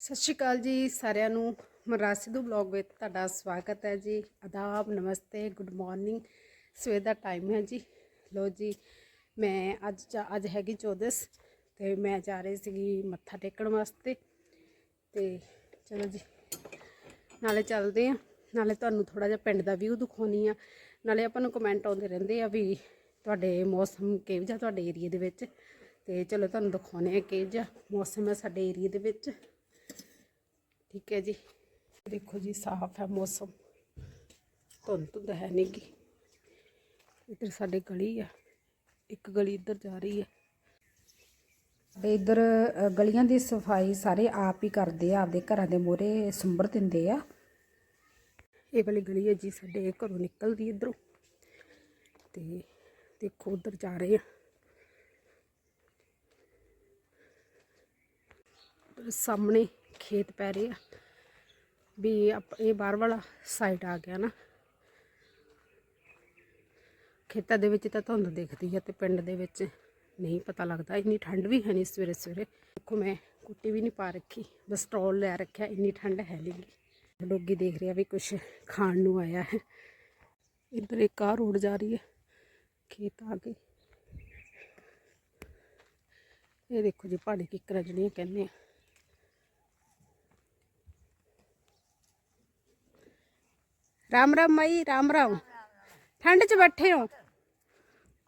ਸਤਿ ਸ਼੍ਰੀ ਅਕਾਲ ਜੀ ਸਾਰਿਆਂ ਨੂੰ। ਮਨਰਾਜ ਸਿੱਧੂ ਬਲੌਗ ਵਿੱਚ ਤੁਹਾਡਾ ਸਵਾਗਤ ਹੈ ਜੀ। ਆਦਾਬ, ਨਮਸਤੇ, ਗੁੱਡ ਮਾਰਨਿੰਗ। ਸਵੇਰ ਦਾ ਟਾਈਮ ਹੈ ਜੀ। ਲੋ ਜੀ, ਮੈਂ ਅੱਜ ਜਾ- ਅੱਜ ਹੈਗੀ ਚੌਦਸ ਤੇ ਮੈਂ ਜਾ ਰਹੀ ਸੀਗੀ ਮੱਥਾ ਟੇਕਣ ਵਾਸਤੇ। ਤੇ ਚਲੋ ਜੀ, ਨਾਲੇ ਚੱਲਦੇ ਆ ਨਾਲੇ ਤੁਹਾਨੂੰ ਥੋੜਾ ਜਿਹਾ ਪਿੰਡ ਦਾ ਵਿਊ ਦਿਖਾਉਣੀ ਆ। ਨਾਲੇ ਆਪਾਂ ਨੂੰ ਕਮੈਂਟ ਆਉਂਦੇ ਰਹਿੰਦੇ ਆ ਵੀ ਤੁਹਾਡੇ ਮੌਸਮ ਕਿਹੋ ਜਿਹਾ ਤੁਹਾਡੇ ਏਰੀਆ ਦੇ ਵਿੱਚ। ਤੇ ਚਲੋ ਤੁਹਾਨੂੰ ਦਿਖਾਉਣੇ ਆ ਕਿਹੋ ਜਿਹਾ ਮੌਸਮ ਹੈ ਸਾਡੇ ਏਰੀਆ ਦੇ ਵਿੱਚ। ਠੀਕ ਹੈ ਜੀ। ਦੇਖੋ ਜੀ, ਸਾਫ਼ ਹੈ ਮੌਸਮ। ਧੁੰਦ ਧੁੰਦ ਹੈ ਨਹੀਂ ਗੀ। ਇੱਧਰ ਸਾਡੇ ਗਲੀ ਆ। ਇੱਕ ਗਲੀ ਇੱਧਰ ਜਾ ਰਹੀ ਹੈ। ਤੇ ਇੱਧਰ ਗਲੀਆਂ ਦੀ ਸਫ਼ਾਈ ਸਾਰੇ ਆਪ ਹੀ ਕਰਦੇ ਆ। ਆਪਦੇ ਘਰਾਂ ਦੇ ਮੋਹਰੇ ਸੁੰਬਰ ਦਿੰਦੇ ਆ। ਇਹ ਵਾਲੀ ਗਲੀ ਹੈ ਜੀ, ਸਾਡੇ ਘਰੋਂ ਨਿਕਲਦੀ ਇੱਧਰੋਂ। ਤੇ ਦੇਖੋ, ਉੱਧਰ ਜਾ ਰਹੇ ਆ। ਸਾਹਮਣੇ ਖੇਤ ਪੈ ਰਹੇ ਆ। ਵੀ ਆਪ- ਇਹ ਬਾਹਰ ਵਾਲਾ ਸਾਈਡ ਆ ਗਿਆ ਨਾ। ਖੇਤਾਂ ਦੇ ਵਿੱਚ ਤਾਂ ਧੁੰਦ ਦਿਖਦੀ ਹੈ ਤੇ ਪਿੰਡ ਦੇ ਵਿੱਚ ਨਹੀਂ ਪਤਾ ਲੱਗਦਾ। ਇੰਨੀ ਠੰਡ ਵੀ ਹੈ ਨਹੀਂ ਸਵੇਰੇ ਸਵੇਰੇ। ਦੇਖੋ ਮੈਂ ਕੁੱਟੀ ਵੀ ਨਹੀਂ ਪਾ ਰੱਖੀ। ਬਸ ਸਟੋਲ ਲੈ ਰੱਖਿਆ, ਇੰਨੀ ਠੰਡ ਹੈ ਨਹੀਂ ਡੋਗੀ ਦੇਖ ਰਿਹਾ ਵੀ ਕੁਝ ਖਾਣ ਨੂੰ ਆਇਆ ਹੈ। ਇੱਧਰ ਇੱਕ ਆ ਰੋਡ ਜਾ ਰਹੀ ਹੈ, ਖੇਤ ਆ ਗਏ ਇਹ ਦੇਖੋ ਜੀ, ਪਹਾੜੀ ਕਿੱਕਰਾਂ ਜਿਹੜੀਆਂ ਕਹਿੰਦੇ ਆ। ਰਾਮ ਰਾਮ ਮਾਈ, ਰਾਮ ਰਾਮ। ਠੰਡ 'ਚ ਬੈਠੇ ਹੋ।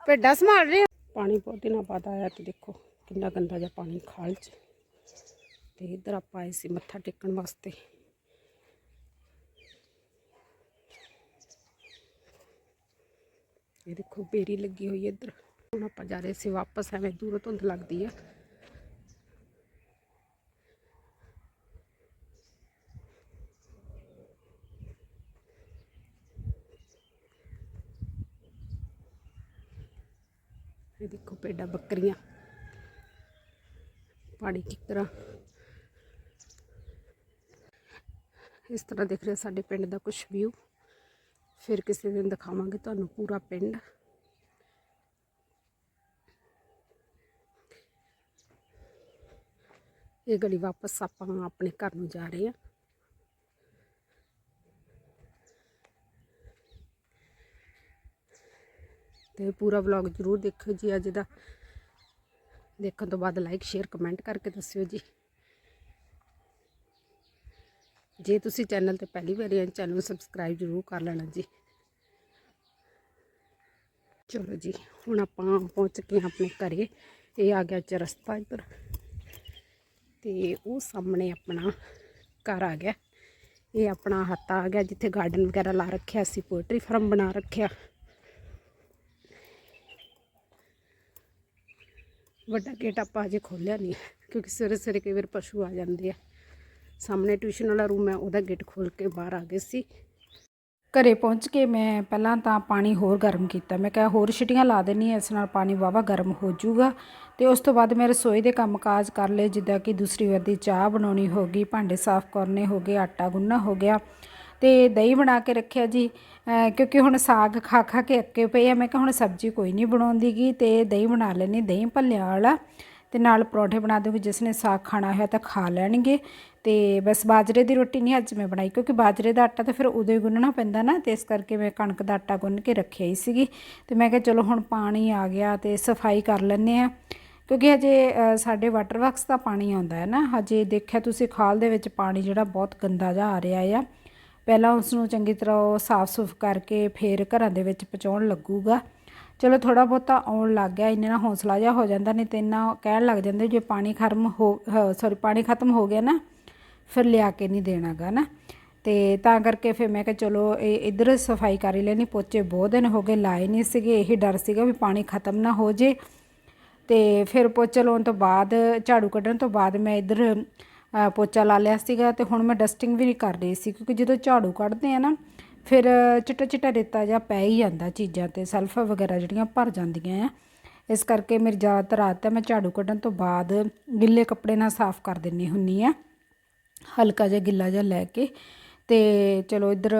ਭੇਡਾਂ ਸੰਭਾਲ ਰਹੇ ਹੋ? ਪਾਣੀ ਬਹੁਤ ਦਿਨਾਂ ਬਾਅਦ ਆਇਆ ਤੇ ਦੇਖੋ, ਕਿੰਨਾ ਗੰਦਾ ਜਿਹਾ ਪਾਣੀ ਖਾਲ 'ਚ। ਤੇ ਇੱਧਰ ਆਪਾਂ ਆਏ ਸੀ ਮੱਥਾ ਟੇਕਣ ਵਾਸਤੇ। ਇਹ ਦੇਖੋ ਬੇਰੀ ਲੱਗੀ ਹੋਈ ਹੈ ਇੱਧਰ। ਹੁਣ ਆਪਾਂ ਜਾ ਰਹੇ ਸੀ ਵਾਪਸ, ਐਵੇਂ ਦੂਰੋਂ ਧੁੰਦ ਲੱਗਦੀ ਆ। ਇਹ ਦੇਖੋ ਭੇਡਾਂ ਬੱਕਰੀਆਂ। ਪਹਾੜੀ ਕਿੱਕਰਾਂ ਇਸ ਤਰ੍ਹਾਂ ਦੇਖ ਰਹੇ ਸਾਡੇ ਪਿੰਡ ਦਾ ਕੁਝ ਵਿਊ ਫਿਰ ਕਿਸੇ ਦਿਨ ਦਿਖਾਵਾਂਗੇ ਤੁਹਾਨੂੰ ਪੂਰਾ ਪਿੰਡ। ਇਹ ਗਲੀ ਵਾਪਸ ਆਪਾਂ ਆਪਣੇ ਘਰ ਨੂੰ ਜਾ ਰਹੇ ਹਾਂ। ਤੇ ਪੂਰਾ ਵਲੌਗ ਜਰੂਰ ਦੇਖਿਓ ਜੀ ਅੱਜ ਦਾ। ਦੇਖਣ ਤੋਂ ਬਾਅਦ ਲਾਈਕ ਸ਼ੇਅਰ ਕਮੈਂਟ ਕਰਕੇ ਦੱਸਿਓ ਜੀ। ਜੇ ਤੁਸੀਂ ਚੈਨਲ ਤੇ ਪਹਿਲੀ ਵਾਰੀ ਆਏ ਚੈਨਲ ਨੂੰ ਸਬਸਕ੍ਰਾਈਬ ਜਰੂਰ ਕਰ ਲੈਣਾ ਜੀ। ਚਲੋ ਜੀ, ਹੁਣ ਆਪਾਂ ਪਹੁੰਚ ਗਏ ਹਾਂ ਆਪਣੇ ਘਰੇ। ਇਹ ਆ ਗਿਆ ਚਰਸਤਾ ਇੱਧਰ। ਤੇ ਉਹ ਸਾਹਮਣੇ ਆਪਣਾ ਘਰ ਆ ਗਿਆ। ਇਹ ਆਪਣਾ ਹੱਥ ਆ ਗਿਆ, ਜਿੱਥੇ ਗਾਰਡਨ ਵਗੈਰਾ ਲਾ ਰੱਖਿਆ ਸੀ ਪੋਇਟਰੀ ਫਾਰਮ ਬਣਾ ਰੱਖਿਆ। ਵੱਡਾ ਗੇਟ ਆਪਾਂ ਅਜੇ ਖੋਲਿਆ ਨਹੀਂ ਕਿਉਂਕਿ ਸਵੇਰੇ ਸਵੇਰੇ ਕਈ ਵਾਰ ਪਸ਼ੂ ਆ ਜਾਂਦੇ ਆ। ਸਾਹਮਣੇ ਟਿਊਸ਼ਨ ਵਾਲਾ ਰੂਮ ਹੈ, ਉਹਦਾ ਗੇਟ ਖੋਲ ਕੇ ਬਾਹਰ ਆ ਗਏ ਸੀ। ਘਰੇ ਪਹੁੰਚ ਕੇ ਮੈਂ ਪਹਿਲਾਂ ਤਾਂ ਪਾਣੀ ਹੋਰ ਗਰਮ ਕੀਤਾ। ਮੈਂ ਕਿਹਾ ਹੋਰ ਛਿਟੀਆਂ ਲਾ ਦੇਣੀ ਇਸ ਨਾਲ ਪਾਣੀ ਵਾਵਾ ਗਰਮ ਹੋ ਜਾਊਗਾ। ਤੇ ਉਸ ਤੋਂ ਬਾਅਦ ਮੈਂ ਰਸੋਈ ਦੇ ਕੰਮਕਾਜ ਕਰ ਲਏ, ਜਿੱਦਾਂ ਕਿ ਦੂਸਰੀ ਵਾਰ ਦੀ ਚਾਹ ਬਣਾਉਣੀ ਹੋ ਗਈ, ਭਾਂਡੇ ਸਾਫ਼ ਕਰਨੇ ਹੋ ਗਏ, ਆਟਾ ਗੁੰਨਣਾ ਹੋ ਗਿਆ। ਤੇ ਦਹੀਂ ਬਣਾ ਕੇ ਰੱਖਿਆ ਜੀ। ਕਿਉਂਕਿ ਹੁਣ ਸਾਗ ਖਾ ਖਾ ਕੇ ਅੱਕੇ ਪਏ ਆ। ਮੈਂ ਕਿਹਾ ਹੁਣ ਸਬਜ਼ੀ ਕੋਈ ਨਹੀਂ ਬਣਾਉਂਦੀਗੀ ਤੇ ਦਹੀਂ ਬਣਾ ਲੈਣੀ ਦਹੀਂ ਭੱਲਿਆਂ ਵਾਲਾ ਤੇ ਨਾਲ ਪਰੌਂਠੇ ਬਣਾ ਦੂੰਗੀ ਜਿਸ ਨੇ ਸਾਗ ਖਾਣਾ ਹੋਇਆ ਤਾਂ ਖਾ ਲੈਣਗੇ। ਤੇ ਬਸ ਬਾਜਰੇ ਦੀ ਰੋਟੀ ਨਹੀਂ ਅੱਜ ਮੈਂ ਬਣਾਈ, ਕਿਉਂਕਿ ਬਾਜਰੇ ਦਾ ਆਟਾ ਤਾਂ ਫਿਰ ਉਦੋਂ ਹੀ ਗੁੰਨਣਾ ਪੈਂਦਾ ਨਾ, ਤੇ ਇਸ ਕਰਕੇ ਮੈਂ ਕਣਕ ਦਾ ਆਟਾ ਗੁੰਨ ਕੇ ਰੱਖਿਆ ਹੀ ਸੀਗੀ। ਤੇ ਮੈਂ ਕਿਹਾ ਚਲੋ ਹੁਣ ਪਾਣੀ ਆ ਗਿਆ ਤੇ ਸਫ਼ਾਈ ਕਰ ਲੈਂਦੇ ਆ ਕਿਉਂਕਿ ਹਜੇ ਸਾਡੇ ਵਾਟਰ ਵਰਕਸ ਦਾ ਪਾਣੀ ਆਉਂਦਾ ਹੈ ਨਾ। ਹਜੇ ਦੇਖਿਆ ਤੁਸੀਂ ਖਾਲ ਦੇ ਵਿੱਚ ਪਾਣੀ ਜਿਹੜਾ ਬਹੁਤ ਗੰਦਾ ਜਿਹਾ ਆ ਰਿਹਾ ਆ। ਪਹਿਲਾਂ ਉਸ ਨੂੰ ਚੰਗੀ ਤਰ੍ਹਾਂ ਉਹ ਸਾਫ਼ ਸੁਫ ਕਰਕੇ ਫੇਰ ਘਰਾਂ ਦੇ ਵਿੱਚ ਪਹੁੰਚਾਉਣ ਲੱਗੂਗਾ। ਚਲੋ ਥੋੜਾ ਬਹੁਤਾ ਆਉਣ ਲੱਗ ਗਿਆ, ਇੰਨੇ ਨਾਲ ਹੌਸਲਾ ਜਿਹਾ ਹੋ ਜਾਂਦਾ, ਨਹੀਂ ਤੇ ਇੰਨਾ ਕਹਿਣ ਲੱਗ ਜਾਂਦੇ ਜੇ ਪਾਣੀ ਖਤਮ ਹੋ ਸੌਰੀ ਪਾਣੀ ਖਤਮ ਹੋ ਗਿਆ ਨਾ, ਫਿਰ ਲਿਆ ਕੇ ਨਹੀਂ ਦੇਣਾਗਾ ਨਾ। ਤੇ ਤਾਂ ਕਰਕੇ ਫਿਰ ਮੈਂ ਕਿਹਾ ਚਲੋ ਇਹ ਇਧਰ ਸਫ਼ਾਈ ਕਰ ਹੀ ਲੈਣੀ ਪੋਚੇ ਬਹੁਤ ਦਿਨ ਹੋ ਗਏ ਲਾਏ ਨਹੀਂ ਸੀਗੇ, ਇਹੀ ਡਰ ਸੀਗਾ ਵੀ ਪਾਣੀ ਖਤਮ ਨਾ ਹੋ ਜੇ। ਤੇ ਫਿਰ ਪੋਚਾ ਲਾਉਣ ਤੋਂ ਬਾਅਦ, ਝਾੜੂ ਕੱਢਣ ਤੋਂ ਬਾਅਦ ਮੈਂ ਇਧਰ ਪੋਚਾ ਲਾ ਲਿਆ ਸੀਗਾ ਤੇ ਹੁਣ ਮੈਂ ਡਸਟਿੰਗ ਵੀ ਨਹੀਂ ਕਰ ਰਹੀ ਸੀ, ਕਿਉਂਕਿ ਜਦੋਂ ਝਾੜੂ ਕੱਢਦੇ ਆ ਨਾ, ਫਿਰ ਚਿੱਟਾ ਚਿੱਟਾ ਰੇਤਾ ਜਿਹਾ ਪੈ ਹੀ ਜਾਂਦਾ ਚੀਜ਼ਾਂ ਤੇ, ਸਲਫਾ ਵਗੈਰਾ ਜਿਹੜੀਆਂ ਭਰ ਜਾਂਦੀਆਂ ਆ। ਇਸ ਕਰਕੇ ਮੇਰੀ ਜ਼ਿਆਦਾਤਰ ਆਦਤ ਹੈ ਮੈਂ ਝਾੜੂ ਕੱਢਣ ਤੋਂ ਬਾਅਦ ਗਿੱਲੇ ਕੱਪੜੇ ਨਾਲ ਸਾਫ਼ ਕਰ ਦਿੰਨੀ ਹੁੰਨੀ ਆ, ਹਲਕਾ ਜਿਹਾ ਗਿੱਲਾ ਜਿਹਾ ਲੈ ਕੇ। ਤੇ ਚਲੋ ਇੱਧਰ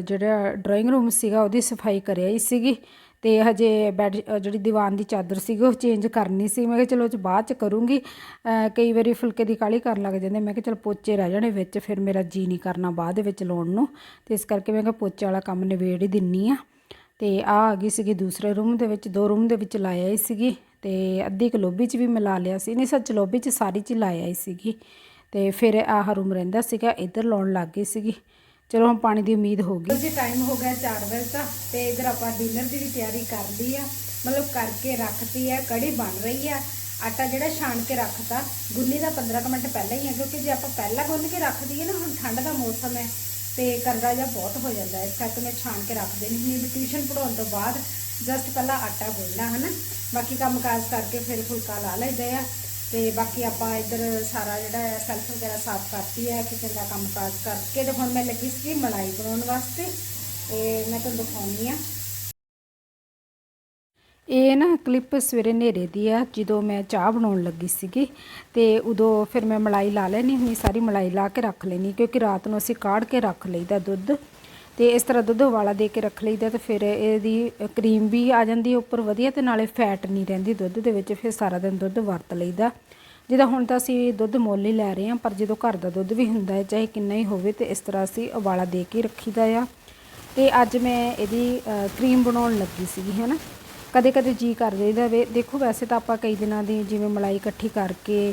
ਜਿਹੜਾ ਡਰਾਇੰਗ ਰੂਮ ਸੀਗਾ, ਉਹਦੀ ਸਫ਼ਾਈ ਕਰਿਆ ਹੀ ਸੀਗੀ। ਤੇ ਹਜੇ ਬੈੱਡ ਜਿਹੜੀ ਦੀਵਾਨ ਦੀ ਚਾਦਰ ਸੀਗੀ ਉਹ ਚੇਂਜ ਕਰਨੀ ਸੀ। ਮੈਂ ਕਿਹਾ ਚਲੋ ਉਹ 'ਚ ਬਾਅਦ ਚ ਕਰੂੰਗੀ। ਕਈ ਵਾਰੀ ਫੁਲਕੇ ਦੀ ਕਾਲੀ ਕਰਨ ਲੱਗ ਜਾਂਦੇ। ਮੈਂ ਕਿਹਾ ਚਲ ਪੋਚੇ ਰਹਿ ਜਾਣੇ ਵਿੱਚ, ਫਿਰ ਮੇਰਾ ਜੀ ਨਹੀਂ ਕਰਨਾ ਬਾਅਦ ਦੇ ਵਿੱਚ ਲਾਉਣ ਨੂੰ। ਤੇ ਇਸ ਕਰਕੇ ਮੈਂ ਕਿਹਾ ਪੋਚੇ ਵਾਲਾ ਕੰਮ ਨਿਬੇੜ ਹੀ ਦਿੰਨੀ ਆ। ਤੇ ਆ ਆ ਗਈ ਸੀਗੀ ਦੂਸਰੇ ਰੂਮ ਦੇ ਵਿੱਚ, ਦੋ ਰੂਮ ਦੇ ਵਿੱਚ ਲਾਇਆ ਹੀ ਸੀਗੀ। ਤੇ ਅੱਧੀ ਕੁ ਲੋਬੀ 'ਚ ਵੀ ਮੈਂ ਲਾ ਲਿਆ ਸੀ। ਨਹੀਂ, ਸੱਚ ਲੋਬੀ 'ਚ ਸਾਰੀ 'ਚ ਹੀ ਲਾਇਆ ਹੀ ਸੀਗੀ। ਤੇ ਫਿਰ ਆਹ ਰੂਮ ਰਹਿੰਦਾ ਸੀਗਾ, ਇੱਧਰ ਲਾਉਣ ਲੱਗ ਗਈ ਸੀਗੀ। ਚਲੋ ਹੁਣ ਪਾਣੀ ਦੀ ਉਮੀਦ ਹੋ ਗਈ। ਜੀ ਟਾਈਮ ਹੋ ਗਿਆ 4 ਵਜੇ ਦਾ ਤੇ ਇਧਰ ਆਪਾਂ ਡਿਨਰ ਦੀ ਵੀ ਤਿਆਰੀ ਕਰ ਲਈ ਆ। ਮਤਲਬ ਕਰਕੇ ਰੱਖਤੀ ਹੈ ਕੜੀ ਬਣ ਰਹੀ ਆ। ਆਟਾ ਜਿਹੜਾ ਛਾਣ ਕੇ ਰੱਖਤਾ, ਗੁੰਨੀ ਦਾ 15 ਮਿੰਟ ਪਹਿਲਾਂ ਹੀ ਆ, ਕਿਉਂਕਿ ਜੇ ਆਪਾਂ ਪਹਿਲਾਂ ਗੁੰਨ ਕੇ ਰੱਖ ਦਈਏ ਨਾ, ਹੁਣ ਠੰਡ ਦਾ ਮੌਸਮ ਹੈ, ਤੇ ਕਰਦਾ ਜਿਹਾ ਬਹੁਤ ਹੋ ਜਾਂਦਾ ਹੈ। ਇਸ ਕਰਕੇ ਮੈਂ ਛਾਣ ਕੇ ਰੱਖ ਦੇਣੀ ਹੁੰਦੀ ਵੀ ਟਿਊਸ਼ਨ ਪੜਾਉਣ ਤੋਂ ਬਾਅਦ ਜਸਟ ਪਹਿਲਾਂ ਆਟਾ ਗੁੰਨਣਾ, ਹਨਾ? ਬਾਕੀ ਕੰਮ ਕਾਜ ਕਰਕੇ ਫਿਰ ਫੁਲਕਾ ਲਾ ਲਈਦਾ ਆ। ਤੇ ਬਾਕੀ ਆਪਾਂ ਇੱਧਰ ਸਾਰਾ ਜਿਹੜਾ ਹੈ ਸੈਲਫ ਵਗੈਰਾ ਸਾਫ਼ ਕਰਤੀ ਹੈ ਕਿਚਨ ਦਾ ਕੰਮ ਕਾਜ ਕਰਕੇ ਤੇ ਹੁਣ ਮੈਂ ਲੱਗੀ ਸੀ ਮਲਾਈ ਬਣਾਉਣ ਵਾਸਤੇ, ਤੇ ਮੈਂ ਤੁਹਾਨੂੰ ਦਿਖਾਉਣੀ ਆ। ਇਹ ਨਾ ਕਲਿੱਪ ਸਵੇਰੇ ਹਨੇਰੇ ਦੀ ਆ, ਜਦੋਂ ਮੈਂ ਚਾਹ ਬਣਾਉਣ ਲੱਗੀ ਸੀਗੀ ਤੇ ਉਦੋਂ ਫਿਰ ਮੈਂ ਮਲਾਈ ਲਾ ਲੈਣੀ ਹੁੰਦੀ, ਸਾਰੀ ਮਲਾਈ ਲਾ ਕੇ ਰੱਖ ਲੈਣੀ ਕਿਉਂਕਿ ਰਾਤ ਨੂੰ ਅਸੀਂ ਕਾੜ ਕੇ ਰੱਖ ਲਈਦਾ ਦੁੱਧ। ਤੇ ਇਸ ਤਰ੍ਹਾਂ ਦੁੱਧ ਉਬਾਲਾ ਦੇ ਕੇ ਰੱਖ ਲਈਦਾ ਤੇ ਫਿਰ ਇਹਦੀ ਕਰੀਮ ਵੀ ਆ ਜਾਂਦੀ ਹੈ ਉੱਪਰ ਵਧੀਆ ਤੇ ਨਾਲੇ ਫੈਟ ਨਹੀਂ ਰਹਿੰਦੀ ਦੁੱਧ ਦੇ ਵਿੱਚ, ਫਿਰ ਸਾਰਾ ਦਿਨ ਦੁੱਧ ਵਰਤ ਲਈਦਾ। ਜਿੱਦਾਂ ਹੁਣ ਤਾਂ ਅਸੀਂ ਦੁੱਧ ਮੁੱਲ ਹੀ ਲੈ ਰਹੇ ਹਾਂ, ਪਰ ਜਦੋਂ ਘਰ ਦਾ ਦੁੱਧ ਵੀ ਹੁੰਦਾ ਹੈ, ਚਾਹੇ ਕਿੰਨਾ ਹੀ ਹੋਵੇ ਤੇ ਇਸ ਤਰ੍ਹਾਂ ਅਸੀਂ ਉਬਾਲਾ ਦੇ ਕੇ ਰੱਖੀਦਾ ਆ। ਤੇ ਅੱਜ ਮੈਂ ਇਹਦੀ ਕਰੀਮ ਬਣਾਉਣ ਲੱਗੀ ਸੀਗੀ, ਹੈ ਨਾ? ਕਦੇ ਕਦੇ ਜੀ ਕਰ ਜਾਈਦਾ ਵੇ। ਦੇਖੋ ਵੈਸੇ ਤਾਂ ਆਪਾਂ ਕਈ ਦਿਨਾਂ ਦੀ ਜਿਵੇਂ ਮਲਾਈ ਇਕੱਠੀ ਕਰਕੇ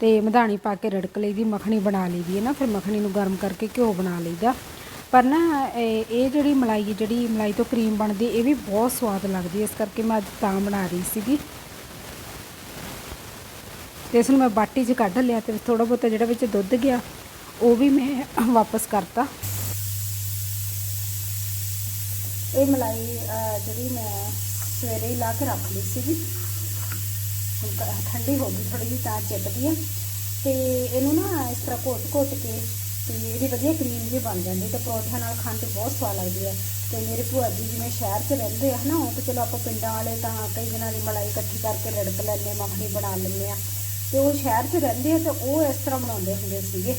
ਤੇ ਮਧਾਣੀ ਪਾ ਕੇ ਰੜਕ ਲਈਦੀ ਮੱਖਣੀ ਬਣਾ ਲਈਦੀ ਹੈ ਨਾ, ਫਿਰ ਮੱਖਣੀ ਨੂੰ ਗਰਮ ਕਰਕੇ ਘਿਓ ਬਣਾ ਲਈਦਾ। ਪਰ ਨਾ, ਇਹ ਇਹ ਜਿਹੜੀ ਮਲਾਈ ਜਿਹੜੀ ਮਲਾਈ ਤੋਂ ਕਰੀਮ ਬਣਦੀ, ਇਹ ਵੀ ਬਹੁਤ ਸਵਾਦ ਲੱਗਦੀ ਇਸ ਕਰਕੇ ਮੈਂ ਅੱਜ ਤਾਂ ਬਣਾ ਰਹੀ ਸੀਗੀ। ਤੇ ਇਸ ਨੂੰ ਮੈਂ ਬਾਟੀ 'ਚ ਕੱਢ ਲਿਆ ਤੇ ਥੋੜਾ ਬਹੁਤਾ ਜਿਹੜਾ ਵਿੱਚ ਦੁੱਧ ਗਿਆ, ਉਹ ਵੀ ਮੈਂ ਵਾਪਸ ਕਰਤਾ। ਇਹ ਮਲਾਈ ਜਿਹੜੀ ਮੈਂ ਸਵੇਰੇ ਹੀ ਲਾ ਕੇ ਰੱਖ ਲਈ ਸੀਗੀ। ਠੰਡੀ ਹੋ ਗਈ ਥੋੜੀ ਜਿਹੀ ਤਾਂ ਚਿਪਦੀ ਹੈ ਤੇ ਇਹਨੂੰ ਨਾ ਇਸ ਤਰ੍ਹਾਂ ਘੋਟ-ਘੋਟ ਕੇ ਤੇ ਇਹਦੀ ਵਧੀਆ ਕਰੀਮ ਜੀ ਬਣ ਜਾਂਦੀ ਤੇ ਪਰੌਂਠਿਆਂ ਨਾਲ ਖਾਣ ਤੇ ਬਹੁਤ ਸਵਾਦ ਲੱਗਦੀ ਹੈ। ਤੇ ਮੇਰੇ ਭੂਆ ਜੀ ਜਿਵੇਂ ਸ਼ਹਿਰ 'ਚ ਰਹਿੰਦੇ ਆ ਨਾ ਉਹ ਤਾਂ ਚਲੋ ਆਪਾਂ ਪਿੰਡਾਂ ਵਾਲੇ ਤਾਂ ਕਈ ਦਿਨਾਂ ਦੀ ਮਲਾਈ ਇਕੱਠੀ ਕਰਕੇ ਰੜਕ ਲੈਂਦੇ ਮੱਖਣੀ ਬਣਾ ਲੈਂਦੇ ਆ। ਤੇ ਉਹ ਸ਼ਹਿਰ 'ਚ ਰਹਿੰਦੇ ਆ ਤੇ ਉਹ ਇਸ ਤਰ੍ਹਾਂ ਬਣਾਉਂਦੇ ਹੁੰਦੇ ਸੀਗੇ।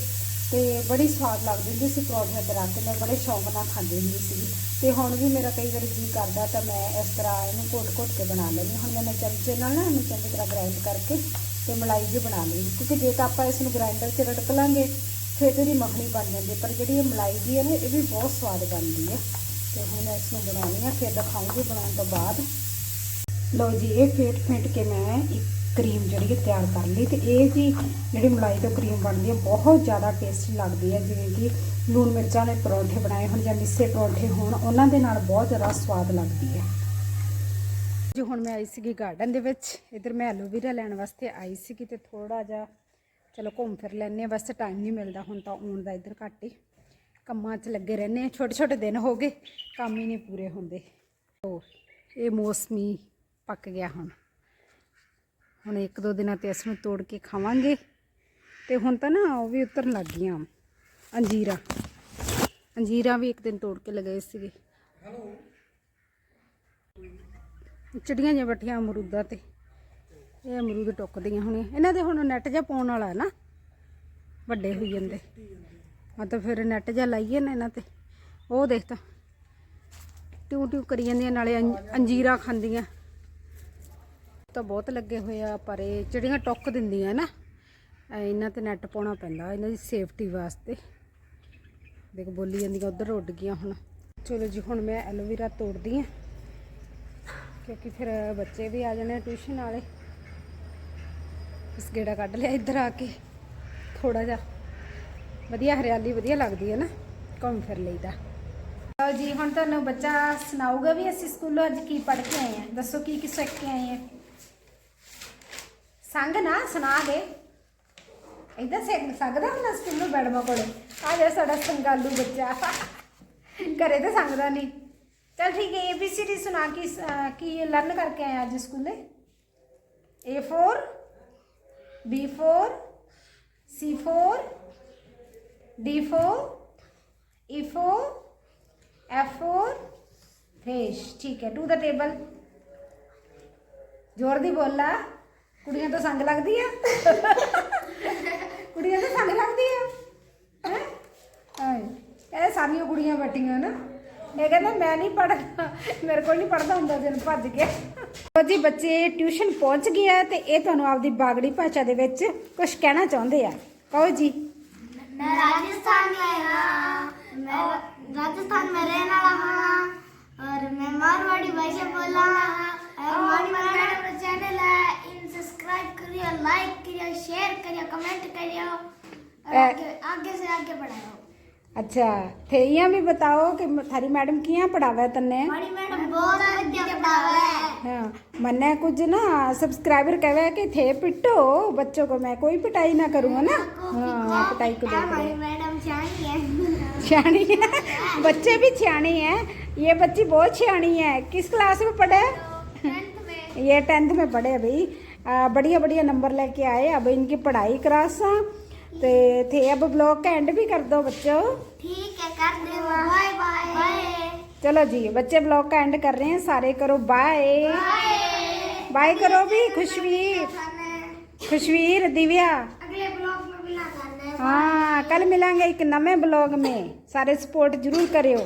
ਤੇ ਬੜੀ ਸਵਾਦ ਲੱਗਦੀ ਹੁੰਦੀ ਸੀ ਪਰੌਂਠੇ ਤੇ ਰੱਖ ਕੇ, ਮੈਂ ਬੜੇ ਸ਼ੌਂਕ ਨਾਲ ਖਾਂਦੀ ਹੁੰਦੀ ਸੀਗੀ। ਤੇ ਹੁਣ ਵੀ ਮੇਰਾ ਕਈ ਵਾਰੀ ਜੀ ਕਰਦਾ ਤਾਂ ਮੈਂ ਇਸ ਤਰ੍ਹਾਂ ਇਹਨੂੰ ਘੋਟ-ਘੋਟ ਕੇ ਬਣਾ ਲੈਂਦੀ ਹੁਣ ਮੈਂ ਚਮਚੇ ਨਾਲ ਨਾ ਇਹਨੂੰ ਚੰਗੀ ਤਰ੍ਹਾਂ ਗ੍ਰਾਈਂਡ ਕਰਕੇ ਤੇ ਮਲਾਈ ਜੀ ਬਣਾ ਲਈ ਕਿਉਂਕਿ ਜੇ ਤਾਂ ਆਪਾਂ ਇਸ ਨੂੰ ਗ੍ਰਾਈਂਡਰ 'ਚ ਰੜਕ ਲਾਂਗੇ ਫਿਰ ਇਹਦੀ ਮੱਖਣੀ ਬਣ ਜਾਂਦੀ ਹੈ। ਪਰ ਜਿਹੜੀ ਇਹ ਮਲਾਈ ਦੀ ਹੈ ਨਾ, ਇਹ ਵੀ ਬਹੁਤ ਸਵਾਦ ਬਣਦੀ ਹੈ। ਤੇ ਹੁਣ ਮੈਂ ਇਸ ਨੂੰ ਬਣਾਉਣੀ ਆ, ਫਿਰ ਦਿਖਾਉਂਗੀ ਬਣਾਉਣ ਤੋਂ ਬਾਅਦ। ਲਓ ਜੀ, ਇਹ ਫੇਟ ਫੇਟ ਕੇ ਮੈਂ ਇੱਕ ਕਰੀਮ ਜਿਹੜੀ ਹੈ ਤਿਆਰ ਕਰ ਲਈ ਤੇ ਇਹ ਜੀ ਜਿਹੜੀ ਮਲਾਈ ਤੋਂ ਕਰੀਮ ਬਣਦੀ ਹੈ, ਬਹੁਤ ਜ਼ਿਆਦਾ ਟੇਸਟੀ ਲੱਗਦੀ ਹੈ। ਜਿਵੇਂ ਕਿ ਲੂਣ ਮਿਰਚਾਂ ਦੇ ਪਰੌਂਠੇ ਬਣਾਏ ਹੋਣ ਜਾਂ ਮਿੱਸੇ ਪਰੌਂਠੇ ਹੋਣ, ਉਹਨਾਂ ਦੇ ਨਾਲ ਬਹੁਤ ਜ਼ਿਆਦਾ ਸਵਾਦ ਲੱਗਦੀ ਹੈ। ਜੋ, ਹੁਣ ਮੈਂ ਆਈ ਸੀਗੀ ਗਾਰਡਨ ਦੇ ਵਿੱਚ। ਇਧਰ ਮੈਂ ਐਲੋਵੇਰਾ ਲੈਣ ਵਾਸਤੇ ਆਈ ਸੀਗੀ ਤੇ ਥੋੜਾ ਜਿਹਾ ਚਲੋ ਘੁੰਮ ਫਿਰ ਲੈਣੇ ਆ ਵੈਸੇ ਟਾਈਮ ਨਹੀਂ ਮਿਲਦਾ ਹੁਣ ਤਾਂ ਆਉਣ ਦਾ ਇਧਰ ਘੱਟ ਹੀ। ਕੰਮਾਂ 'ਚ ਲੱਗੇ ਰਹਿੰਦੇ ਆ ਛੋਟੇ ਛੋਟੇ ਦਿਨ ਹੋ ਗਏ ਕੰਮ ਹੀ ਨਹੀਂ ਪੂਰੇ ਹੁੰਦੇ। ਉਹ ਇਹ ਮੌਸਮੀ ਪੱਕ ਗਿਆ ਹੁਣ। ਹੁਣ ਇੱਕ ਦੋ ਦਿਨਾਂ ਤੇ ਇਸ ਨੂੰ ਤੋੜ ਕੇ ਖਾਵਾਂਗੇ। ਤੇ ਹੁਣ ਤਾਂ ਨਾ ਉਹ ਵੀ ਉਤਰਨ ਲੱਗ ਗਈਆਂ ਅੰਜੀਰਾ। ਅੰਜੀਰਾ ਵੀ ਇੱਕ ਦਿਨ ਤੋੜ ਕੇ ਲਗਾਏ ਸੀਗੇ। ਚਿੜੀਆਂ ਜਿਹੀਆਂ ਬੈਠੀਆਂ ਅਮਰੂਦਾਂ ਤੇ। ਇਹ ਅਮਰੂਦ ਟੁੱਕਦੀਆਂ ਹੋਣੀਆਂ। ਇਹਨਾਂ ਦੇ ਹੁਣ ਨੈਟ ਜਿਹਾ ਪਾਉਣ ਵਾਲਾ ਹੈ ਨਾ। ਵੱਡੇ ਹੋਈ ਜਾਂਦੇ। ਆ ਤਾਂ ਫਿਰ ਨੈਟ ਜਿਹਾ ਲਾਈਏ ਨਾ ਇਹਨਾਂ ਤੇ। ਉਹ ਦੇਖ ਤਾਂ। ਟਿਊ ਟਿਊ ਕਰੀ ਜਾਂਦੀਆਂ, ਨਾਲੇ ਅੰਜ- ਅੰਜੀਰਾਂ ਖਾਂਦੀਆਂ। ਤਾਂ ਬਹੁਤ ਲੱਗੇ ਹੋਏ ਆ, ਪਰ ਇਹ ਚਿੜੀਆਂ ਟੁੱਕ ਦਿੰਦੀਆਂ ਨਾ ਇਹਨਾਂ ਤੇ ਨੈਟ ਪਾਉਣਾ ਪੈਂਦਾ, ਇਹਨਾਂ ਦੀ ਸੇਫਟੀ ਵਾਸਤੇ। ਦੇਖ, ਬੋਲੀ ਜਾਂਦੀਆਂ, ਉਧਰ ਉੱਡ ਗਈਆਂ ਹੁਣ। ਚਲੋ ਜੀ, ਹੁਣ ਮੈਂ ਐਲੋਵੇਰਾ ਤੋੜਦੀ ਆ ਕਿਉਂਕਿ ਫਿਰ ਬੱਚੇ ਵੀ ਆ ਜਾਣੇ ਟਿਊਸ਼ਨ ਵਾਲੇ। ਇਸ ਗੇੜਾ ਕੱਢ ਲਿਆ ਇੱਧਰ ਆ ਕੇ। ਥੋੜਾ ਜਿਹਾ। ਵਧੀਆ ਹਰਿਆਲੀ ਵਧੀਆ ਲੱਗਦੀ ਹੈ ਨਾ, ਘੁੰਮ ਫਿਰ ਲਈਦਾ। ਲਓ ਜੀ, ਹੁਣ ਤੁਹਾਨੂੰ ਬੱਚਾ ਸੁਣਾਊਗਾ ਵੀ ਅਸੀਂ ਸਕੂਲੋਂ ਅੱਜ ਕੀ ਪੜ੍ਹ ਕੇ ਆਏ ਆ ਦੱਸੋ ਕੀ ਕੀ ਸਿੱਖ ਕੇ ਆਏ ਆ ਸੰਗ ਨਾ ਸੁਣਾ ਦੇ। ਇਦਾਂ ਸਿੱਖ ਸਕਦਾ ਹੁੰਦਾ ਸਕੂਲੋਂ ਮੈਡਮਾਂ ਕੋਲੇ? ਆ ਜਾ ਸਾਡਾ ਸੰਗਾਲੂ ਬੱਚਾ। ਘਰੇ ਤਾਂ ਸੰਗਦਾ ਨਹੀਂ। ਚਲ ਠੀਕ ਹੈ ਏਬੀਸੀਡੀ ਸੁਣਾ ਕੀ ਕੀ ਲਰਨ ਕਰਕੇ ਆਏ ਅੱਜ ਸਕੂਲੇ? A4 B4 C4 D4 E4 F4 face ਠੀਕ ਹੈ ਟੂ ਦਾ ਟੇਬਲ ਜ਼ੋਰ ਦੀ ਬੋਲਾ ਕੁੜੀਆਂ ਤੋਂ ਸੰਗ ਲੱਗਦੀ ਆ? ਕੁੜੀਆਂ ਤੋਂ ਸੰਗ ਲੱਗਦੀ ਆ? ਹੈ? ਹਾਏ ਇਹ ਸਾਰੀਆਂ ਕੁੜੀਆਂ ਬੈਠੀਆਂ ਨਾ। ਇਹ ਕਹਿੰਦਾ, ਮੈਂ ਨਹੀਂ ਪੜ੍ਹਦਾ। ਮੇਰੇ ਕੋਲ ਨਹੀਂ ਪੜ੍ਹਦਾ ਹੁੰਦਾ, ਦਿਨ ਭੱਜ ਕੇ। ਉਹ ਜੀ ਬੱਚੇ ਟਿਊਸ਼ਨ ਪਹੁੰਚ ਗਿਆ ਤੇ ਇਹ ਤੁਹਾਨੂੰ ਆਪਦੀ ਬਾਗੜੀ ਭਾਸ਼ਾ ਦੇ ਵਿੱਚ ਕੁਝ ਕਹਿਣਾ ਚਾਹੁੰਦੇ ਆ ਕਹੋ ਜੀ मैं राजस्थान में हाँ मैं राजस्थान में रहने वाला हाँ और मैं मारवाड़ी भाषा बोल रहा हूँ और मारवाड़ी मेरा चैनल है इन सब्सक्राइब करियो लाइक करियो शेयर करियो कमेंट करियो और अ- आगे आगे से आगे बढ़ाओ अच्छा थे यहाँ भी बताओ कि थारी मैडम किया पढ़ावे तन्ने? हमारी मैडम बहुत विद्या पढ़ावे। है मन्ने कुछ ना सब्सक्राइबर कहे कि थे पिटो बच्चों को मैं कोई पिटाई ना करूँगा ना? हाँ पिटाई को सियाणी है। बच्चे भी सियाणी है। ये बच्ची बहुत सियाणी है। किस क्लास में पढ़े? ये टेंथ में पढ़े अभी। बढ़िया बढ़िया नंबर लेके आए। अब इनकी पढ़ाई करा सा ते थे अब ब्लॉग का एंड भी कर दो बच्चों ठीक है कर दे बाय बाय बाय चलो जी बच्चे ब्लॉग का एंड कर रहे हैं सारे करो बाय बाय बाय करो भी खुशवीर खुशवीर दिव्या अगले ब्लॉग में मिला करना है हाँ कल मिलेंगे एक नवे ब्लॉग में सारे सपोर्ट जरूर करियो